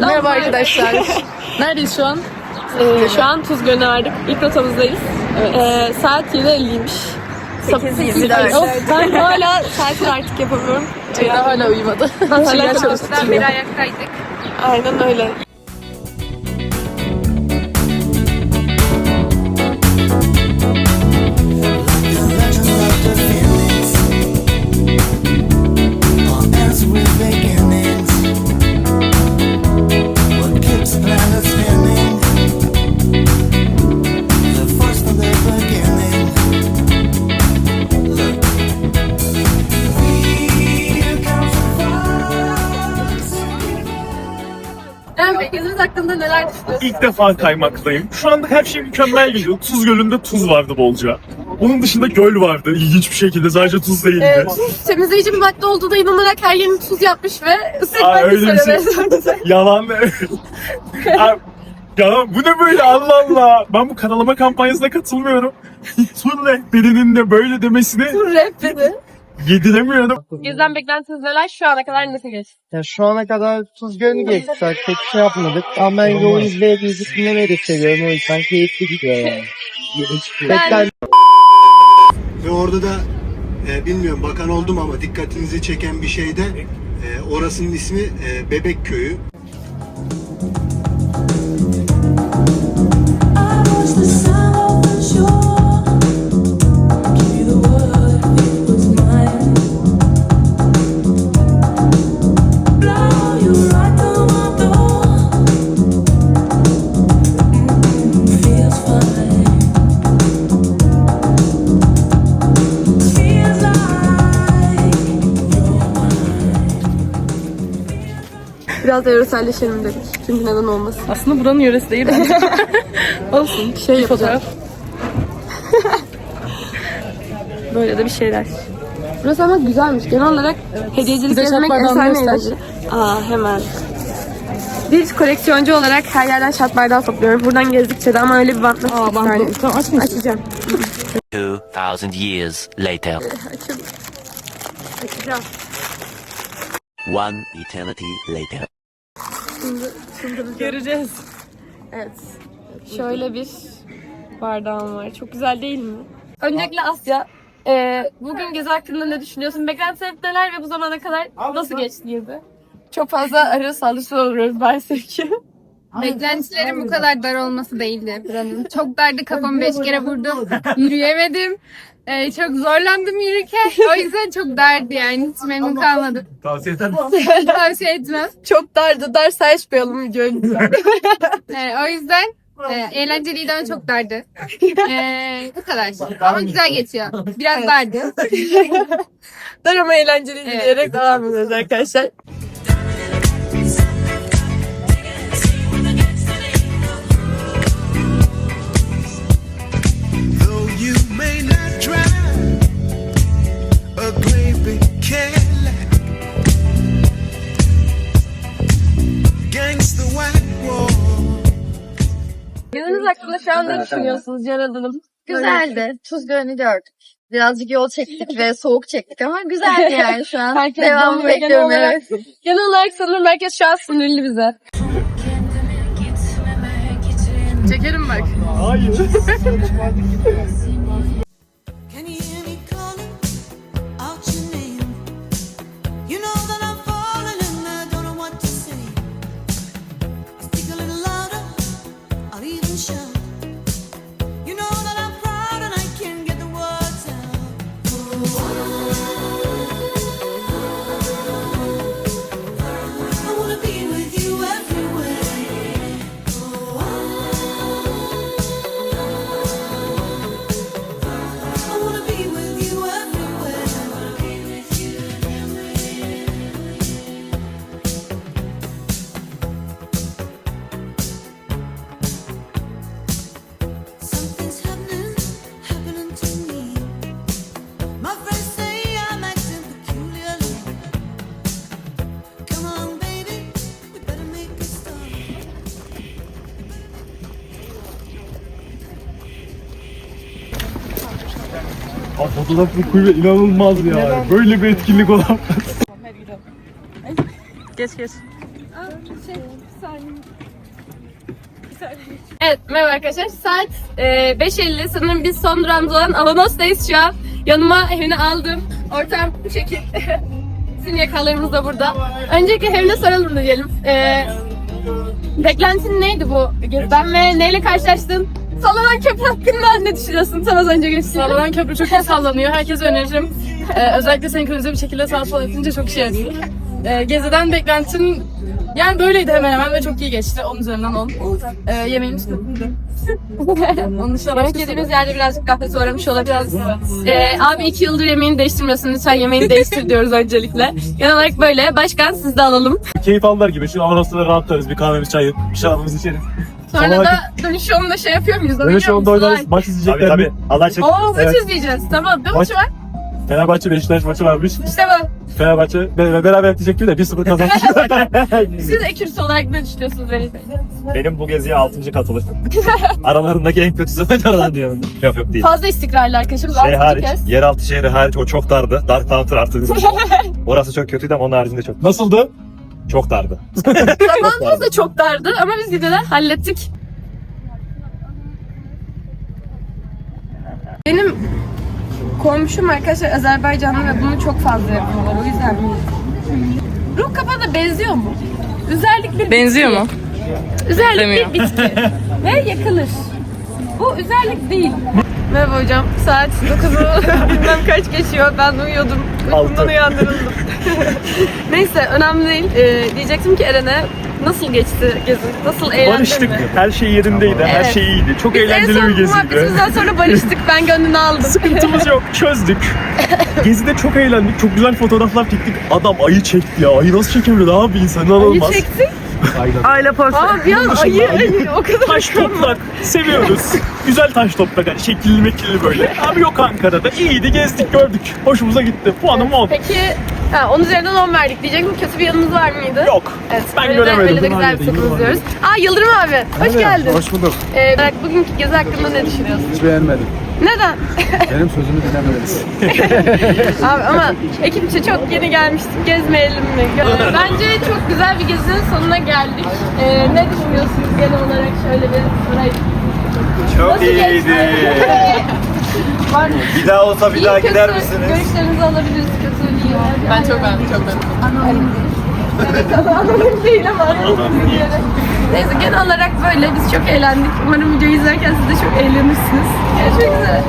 Merhaba arkadaşlar. Neredeyiz şu an? Ee, şu an Tuz Gölü'ne vardık. İlk rotamızdayız. Ee, saat 7.50'ymiş. 8.24. Of, ben hala saati artık yapamıyorum. Ceyda hala uyumadı. hala Şeyler çalıştırıyor. çalıştırıyor. ayaktaydık. Aynen öyle. Hakkında neler düşünüyorsun? İlk defa kaymaktayım. Şu anda her şey mükemmel gidiyor. Tuz Gölü'nde tuz vardı bolca. Onun dışında göl vardı. İlginç bir şekilde sadece tuz değildi. Ee, tuz temizleyici bir madde olduğuna inanarak her yerini tuz yapmış ve ısırmak bir şey. Yalan. Aa, ya bu ne böyle Allah Allah. Ben bu kanalama kampanyasına katılmıyorum. Tur rehberinin de böyle demesini rap dedi. Yediremiyorum. Gezden beklentiniz neler? Şu ana kadar nasıl geçti? Ya şu ana kadar Tuz Gölü'nü geçtik. Pek bir şey yapmadık. Ama ben yolun izleyip müzik dinlemeyi de seviyorum. O yüzden keyifli gidiyor yani. Bekler Ve orada da e, bilmiyorum bakan oldum ama dikkatinizi çeken bir şey de e, orasının ismi e, Bebek Köyü. Biraz da yöreselleşelim dedik. Çünkü neden olmasın? Aslında buranın yöresi değil bence. Olsun. Şey yapacağız. Fotoğraf. Böyle de bir şeyler. Burası ama güzelmiş. Genel olarak hediyecilik Bize gezmek şat bardağını efsane göster. eğlenceli. Aa hemen. Bir koleksiyoncu olarak her yerden şat bardağı topluyorum. Buradan gezdikçe de ama öyle bir bantla Aa, ben tamam açmayacağım. Açacağım. 2,000 years later. Açacağım. One eternity later. Göreceğiz. Evet. Şöyle bir bardağım var. Çok güzel değil mi? Öncelikle Asya. e, bugün gezi hakkında ne düşünüyorsun? Beklentilerin neler ve bu zamana kadar nasıl geçti gezi? Çok fazla arı saldırısı oluyoruz maalesef ki. Beklentilerim bu kadar dar olması değildi. Çok dardı kafamı beş kere vurdum. Yürüyemedim. Ee, çok zorlandım yürürken. O yüzden çok dardı yani. Hiç memnun kalmadım. Tavsiye ederim. Tavsiye etmem. Çok dardı. Darsa açmayalım videoyu. Ee, o yüzden e, eğlenceliydi ama çok dardı. Ee, bu kadar. Ama güzel geçiyor. Biraz dardı. Dar ama eğlenceli Evet. diyerek devam ediyoruz arkadaşlar. Big Cadillac, gangsta white wall. Geziniz hakkında şu an ne düşünüyorsunuz Ceren Hanım? Güzeldi. Tuz Gölü'nü gördük. Birazcık yol çektik ve soğuk çektik ama güzeldi yani şu an. Herkes Devamını donuyor. Genel bekliyorum olarak- evet. Genel olarak sanırım herkes şu an sinirli bize. Çekerim bak. Hayır. Aa, fotoğrafın kulübe inanılmaz ya. Böyle bir etkinlik olamaz. Geç geç. Evet merhaba arkadaşlar. Saat e, 5.50 sanırım biz son durağımız olan Avanos'tayız şu an. Yanıma Hevni aldım. Ortam bu şekil. Bizim yakalarımız da burada. Öncelikle Hevne soralım da diyelim. E, beklentin neydi bu geziden ve neyle karşılaştın? Sallanan köprü hakkında ne düşünüyorsun? Sen az önce geçtin. Sallanan köprü çok iyi sallanıyor. Herkese öneririm. Ee, özellikle senkronize bir şekilde sağ sola yapınca çok işe yarıyor. Ee, geziden beklentim yani böyleydi hemen hemen ve çok iyi geçti. 10 üzerinden 10. Ee, yemeğimiz kötüydü. Onun dışında Yemek başka yediğimiz yerde birazcık kahve uğramış olabiliriz. Ee, abi iki yıldır yemeğini değiştirmiyorsun. Lütfen yemeğini değiştir diyoruz öncelikle. Genel olarak böyle. Başkan siz de alalım. Keyif aldılar gibi. Şu Avanos'ta rahatlarız. Bir kahvemiz, çayı, bir şarabımızı içeriz. Sonra Sallanan da dönüş yolunda şey yapıyor muyuz? Dönüş Oynuyor yolunda oynarız. Maç izleyecekler Tabii mi? Allah çek. Oo maç Evet. izleyeceğiz. Tamam. Ne Maç- maçı var? Fenerbahçe Beşiktaş maçı varmış. İşte bu. Fenerbahçe be- beraber diyecektim de 1-0 kazanmış. Siz ekürüsü olarak ne düşünüyorsunuz Veli Bey? Benim bu geziye 6. katılışım. Aralarındaki en kötüsü ben aradan diyorum. Yok yok değil. Fazla istikrarlı arkadaşım. Şey hariç, kez. yeraltı şehri hariç o çok dardı. Dark Counter artı. Orası çok kötüydü ama onun haricinde çok. Nasıldı? Çok dardı. Zamanımız da çok dardı ama biz yine de hallettik. Benim komşum arkadaşlar Azerbaycanlı ve bunu çok fazla yapıyorlar o yüzden? Ruh kapağı da benziyor mu? Üzerlik bir bitki. Benziyor mu? Üzerlik Benzemiyor. bir bitki. ve yakılır. Bu üzerlik değil. Merhaba hocam. Saat 9'u bilmem kaç geçiyor. Ben uyuyordum. Uykumdan uyandırıldım. Neyse önemli değil. Ee, diyecektim ki Eren'e nasıl geçti gezi? Nasıl eğlendin Barıştık. mi? Her şey yerindeydi. Her Evet. şey iyiydi. Çok Biz en eğlenceli son bir geziydi. muhabbetimizden sonra barıştık. Ben gönlünü aldım. Sıkıntımız yok. Çözdük. Gezide çok eğlendik. Çok güzel fotoğraflar çektik. Adam ayı çekti ya. Ayı nasıl çekebilir abi insan Ayı inanılmaz. Çektik. Aile portre. Ama bir an ayı, ayı o kadar Taş toprak. Seviyoruz. Güzel taş toprak. Hani şekilli mekilli böyle. Abi yok Ankara'da. İyiydi gezdik gördük. Hoşumuza gitti. Puanım 10. Peki ha, 10 üzerinden 10 verdik. Diyecektim kötü bir yanımız var mıydı? Yok. Evet, Ben öyle göremedim. De, öyle de güzel bir takımız diyoruz. Aa Yıldırım abi, hoş geldin. Hoş bulduk. Ee, bugünkü gezi hakkında ne düşünüyorsun? Hiç beğenmedim. Neden? Benim sözümü dinlemediniz. Abi ama ekipçe çok yeni gelmiştik. Gezmeyelim mi? Ee, Bence çok güzel bir gezinin sonuna geldik. Ee, ne düşünüyorsunuz genel olarak? Şöyle bir sorayım. Çok Nasıl geçti? Var mı? Bir daha olsa bir İyi, daha kötü gider misiniz? Görüşlerinizi alabiliriz. Kötü iyi. Ben çok beğendim, çok beğendim. Evet, anonim değil ama anonim değil. Neyse genel olarak böyle. Biz çok eğlendik. Umarım videoyu izlerken siz de çok eğlenirsiniz. Görüşmek üzere.